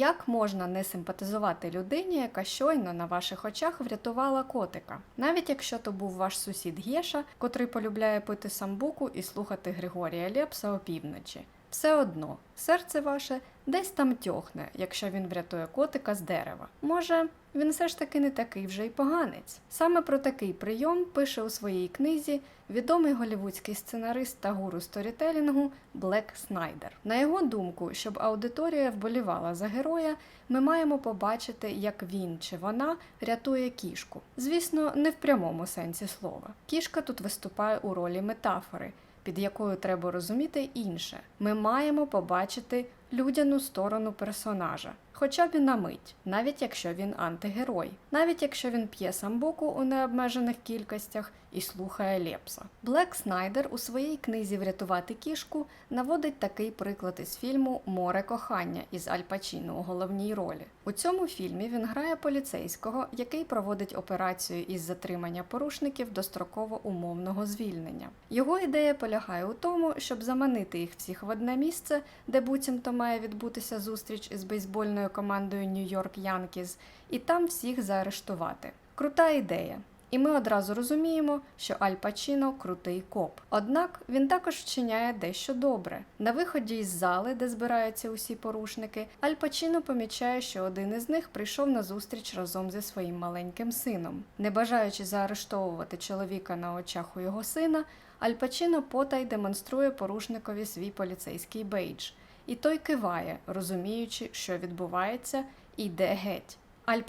Як можна не симпатизувати людині, яка щойно на ваших очах врятувала котика, навіть якщо то був ваш сусід Гєша, котрий полюбляє пити самбуку і слухати Григорія Лепса опівночі. Все одно, серце ваше десь там тьохне, якщо він врятує котика з дерева. Може, він все ж таки не такий вже й поганець. Саме про такий прийом пише у своїй книзі відомий голівудський сценарист та гуру сторітелінгу Блек Снайдер. На його думку, щоб аудиторія вболівала за героя, ми маємо побачити, як він чи вона рятує кішку. Звісно, не в прямому сенсі слова. Кішка тут виступає у ролі метафори під якою треба розуміти інше. Ми маємо побачити людяну сторону персонажа, хоча б і на мить, навіть якщо він антигерой, навіть якщо він п'є самбуку у необмежених кількостях і слухає Лепса. Блек Снайдер у своїй книзі Врятувати кішку наводить такий приклад із фільму Море кохання із Аль Пачіно у головній ролі. У цьому фільмі він грає поліцейського, який проводить операцію із затримання порушників до строково умовного звільнення. Його ідея полягає у тому, щоб заманити їх всіх в одне місце, де буцімто має відбутися зустріч із бейсбольною командою Нью-Йорк Янкіз, і там всіх заарештувати. Крута ідея. І ми одразу розуміємо, що Аль Пачіно крутий коп. Однак він також вчиняє дещо добре. На виході із зали, де збираються усі порушники, Аль Пачіно помічає, що один із них прийшов на зустріч разом зі своїм маленьким сином. Не бажаючи заарештовувати чоловіка на очах у його сина, Аль Пачіно потай демонструє порушникові свій поліцейський бейдж. І той киває, розуміючи, що відбувається, і йде геть. Аль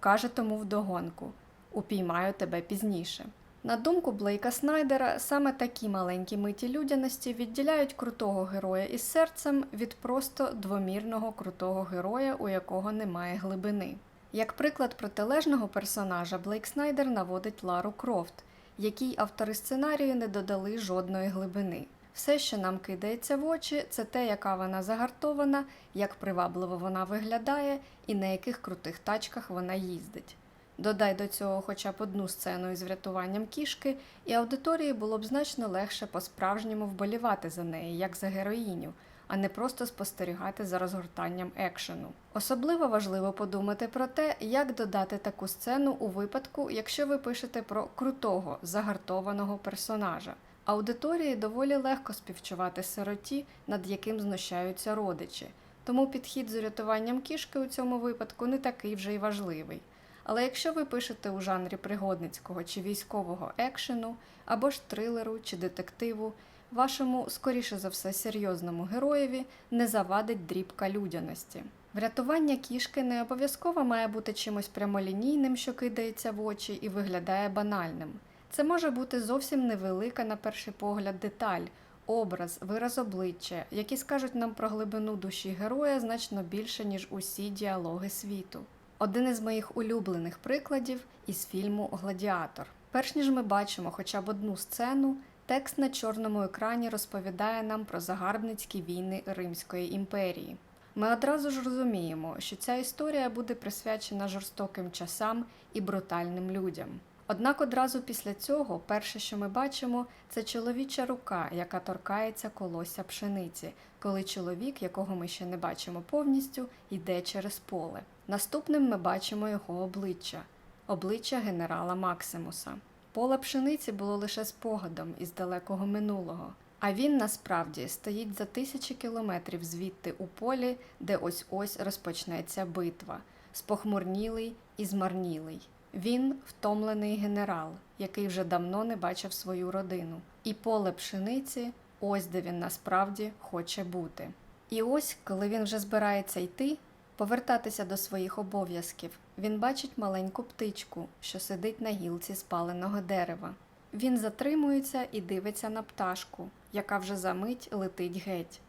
каже тому вдогонку упіймаю тебе пізніше. На думку Блейка Снайдера, саме такі маленькі миті людяності відділяють крутого героя із серцем від просто двомірного крутого героя, у якого немає глибини. Як приклад протилежного персонажа, Блейк Снайдер наводить Лару Крофт, якій автори сценарію не додали жодної глибини. Все, що нам кидається в очі, це те, яка вона загартована, як привабливо вона виглядає і на яких крутих тачках вона їздить. Додай до цього хоча б одну сцену із врятуванням кішки, і аудиторії було б значно легше по-справжньому вболівати за неї, як за героїню, а не просто спостерігати за розгортанням екшену. Особливо важливо подумати про те, як додати таку сцену у випадку, якщо ви пишете про крутого загартованого персонажа. Аудиторії доволі легко співчувати сироті, над яким знущаються родичі, тому підхід з урятуванням кішки у цьому випадку не такий вже й важливий. Але якщо ви пишете у жанрі пригодницького чи військового екшену, або ж трилеру чи детективу, вашому, скоріше за все, серйозному героєві не завадить дрібка людяності. Врятування кішки не обов'язково має бути чимось прямолінійним, що кидається в очі і виглядає банальним. Це може бути зовсім невелика, на перший погляд, деталь, образ, вираз обличчя, які скажуть нам про глибину душі героя значно більше, ніж усі діалоги світу. Один із моїх улюблених прикладів із фільму Гладіатор. Перш ніж ми бачимо хоча б одну сцену, текст на чорному екрані розповідає нам про загарбницькі війни Римської імперії. Ми одразу ж розуміємо, що ця історія буде присвячена жорстоким часам і брутальним людям. Однак одразу після цього перше, що ми бачимо, це чоловіча рука, яка торкається колосся пшениці, коли чоловік, якого ми ще не бачимо повністю, йде через поле. Наступним ми бачимо його обличчя обличчя генерала Максимуса. Поле пшениці було лише спогадом із далекого минулого, а він насправді стоїть за тисячі кілометрів звідти у полі, де ось ось розпочнеться битва, спохмурнілий і змарнілий. Він втомлений генерал, який вже давно не бачив свою родину. І поле пшениці ось де він насправді хоче бути. І ось, коли він вже збирається йти, повертатися до своїх обов'язків, він бачить маленьку птичку, що сидить на гілці спаленого дерева. Він затримується і дивиться на пташку, яка вже за мить летить геть.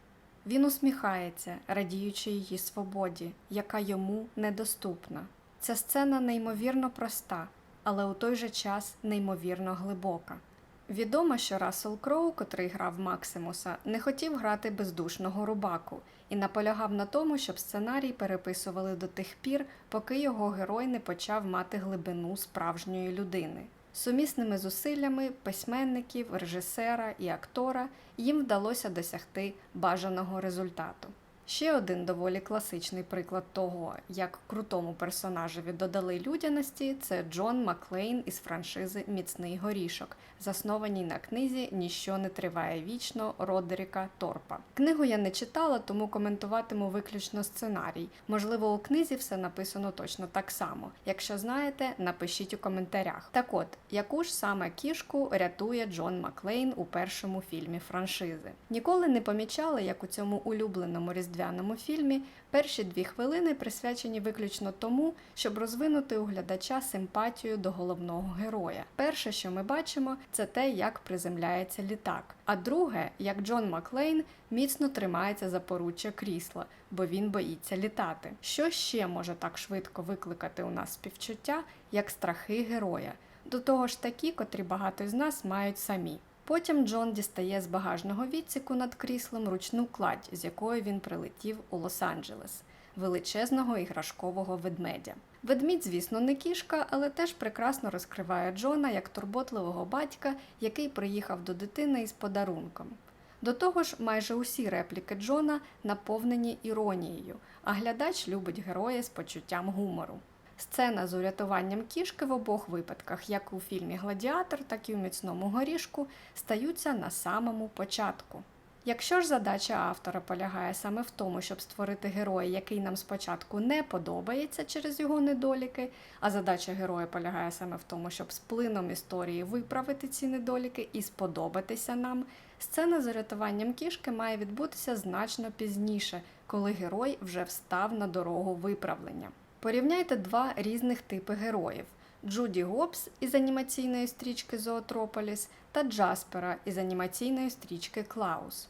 Він усміхається, радіючи її свободі, яка йому недоступна. Ця сцена неймовірно проста, але у той же час неймовірно глибока. Відомо, що Рассел Кроу, котрий грав Максимуса, не хотів грати бездушного рубаку і наполягав на тому, щоб сценарій переписували до тих пір, поки його герой не почав мати глибину справжньої людини. Сумісними зусиллями письменників, режисера і актора їм вдалося досягти бажаного результату. Ще один доволі класичний приклад того, як крутому персонажеві додали людяності, це Джон Маклейн із франшизи Міцний горішок, заснованій на книзі Ніщо не триває вічно Родеріка Торпа. Книгу я не читала, тому коментуватиму виключно сценарій. Можливо, у книзі все написано точно так само. Якщо знаєте, напишіть у коментарях. Так от, яку ж саме кішку рятує Джон Маклейн у першому фільмі франшизи? Ніколи не помічали, як у цьому улюбленому різдвяному фільмі перші дві хвилини присвячені виключно тому, щоб розвинути у глядача симпатію до головного героя. Перше, що ми бачимо, це те, як приземляється літак. А друге, як Джон Маклейн міцно тримається за поруччя крісла, бо він боїться літати. Що ще може так швидко викликати у нас співчуття, як страхи героя? До того ж такі, котрі багато з нас мають самі. Потім Джон дістає з багажного відсіку над кріслом ручну кладь, з якою він прилетів у Лос-Анджелес величезного іграшкового ведмедя. Ведмідь, звісно, не кішка, але теж прекрасно розкриває Джона як турботливого батька, який приїхав до дитини із подарунком. До того ж, майже усі репліки Джона наповнені іронією, а глядач любить героя з почуттям гумору. Сцена з урятуванням кішки в обох випадках, як у фільмі Гладіатор, так і у міцному горішку, стаються на самому початку. Якщо ж задача автора полягає саме в тому, щоб створити героя, який нам спочатку не подобається через його недоліки, а задача героя полягає саме в тому, щоб з плином історії виправити ці недоліки і сподобатися нам, сцена з урятуванням кішки має відбутися значно пізніше, коли герой вже встав на дорогу виправлення. Порівняйте два різних типи героїв. Джуді Гобс із анімаційної стрічки Зоотрополіс та Джаспера із анімаційної стрічки Клаус.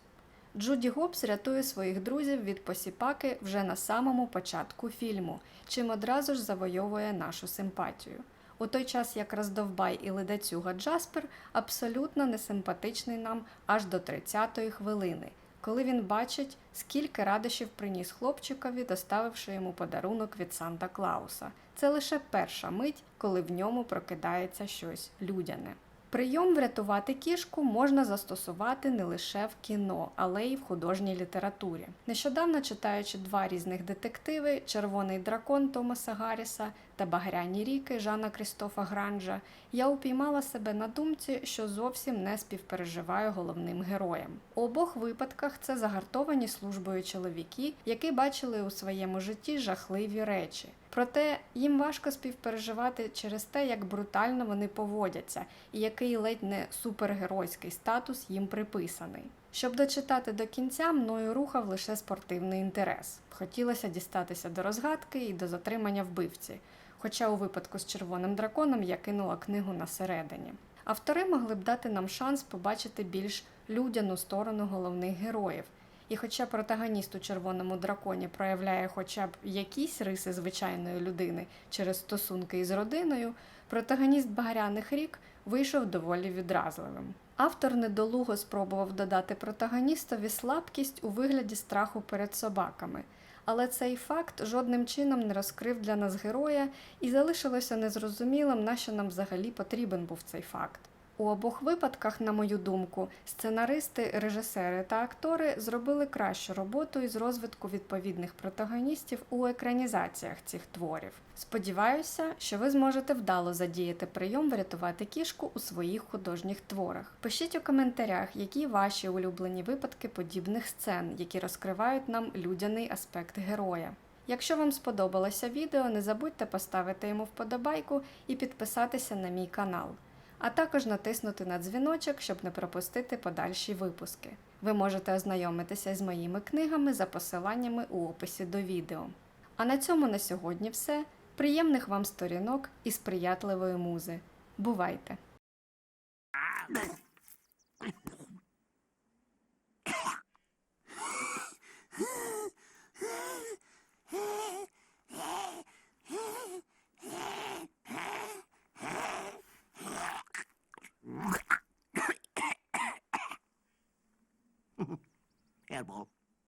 Джуді Гобс рятує своїх друзів від посіпаки вже на самому початку фільму, чим одразу ж завойовує нашу симпатію. У той час як роздовбай і ледацюга Джаспер абсолютно несимпатичний нам аж до 30-ї хвилини, коли він бачить, скільки радощів приніс хлопчикові, доставивши йому подарунок від Санта Клауса. Це лише перша мить, коли в ньому прокидається щось людяне. Прийом врятувати кішку можна застосувати не лише в кіно, але й в художній літературі. Нещодавно читаючи два різних детективи Червоний дракон Томаса Гарріса та Багряні ріки Жана Крістофа Гранжа, я упіймала себе на думці, що зовсім не співпереживаю головним героям. У обох випадках це загартовані службою чоловіки, які бачили у своєму житті жахливі речі. Проте їм важко співпереживати через те, як брутально вони поводяться, і який ледь не супергеройський статус їм приписаний. Щоб дочитати до кінця, мною рухав лише спортивний інтерес. Хотілося дістатися до розгадки і до затримання вбивці. Хоча у випадку з червоним драконом я кинула книгу на середині. Автори могли б дати нам шанс побачити більш людяну сторону головних героїв. І хоча протагоніст у червоному драконі проявляє хоча б якісь риси звичайної людини через стосунки із родиною, протагоніст багряних рік вийшов доволі відразливим. Автор недолуго спробував додати протагоністові слабкість у вигляді страху перед собаками, але цей факт жодним чином не розкрив для нас героя і залишилося незрозумілим, на що нам взагалі потрібен був цей факт. У обох випадках, на мою думку, сценаристи, режисери та актори зробили кращу роботу із розвитку відповідних протагоністів у екранізаціях цих творів. Сподіваюся, що ви зможете вдало задіяти прийом врятувати кішку у своїх художніх творах. Пишіть у коментарях, які ваші улюблені випадки подібних сцен, які розкривають нам людяний аспект героя. Якщо вам сподобалося відео, не забудьте поставити йому вподобайку і підписатися на мій канал а також натиснути на дзвіночок, щоб не пропустити подальші випуски. Ви можете ознайомитися з моїми книгами за посиланнями у описі до відео. А на цьому на сьогодні все. Приємних вам сторінок і сприятливої музи. Бувайте!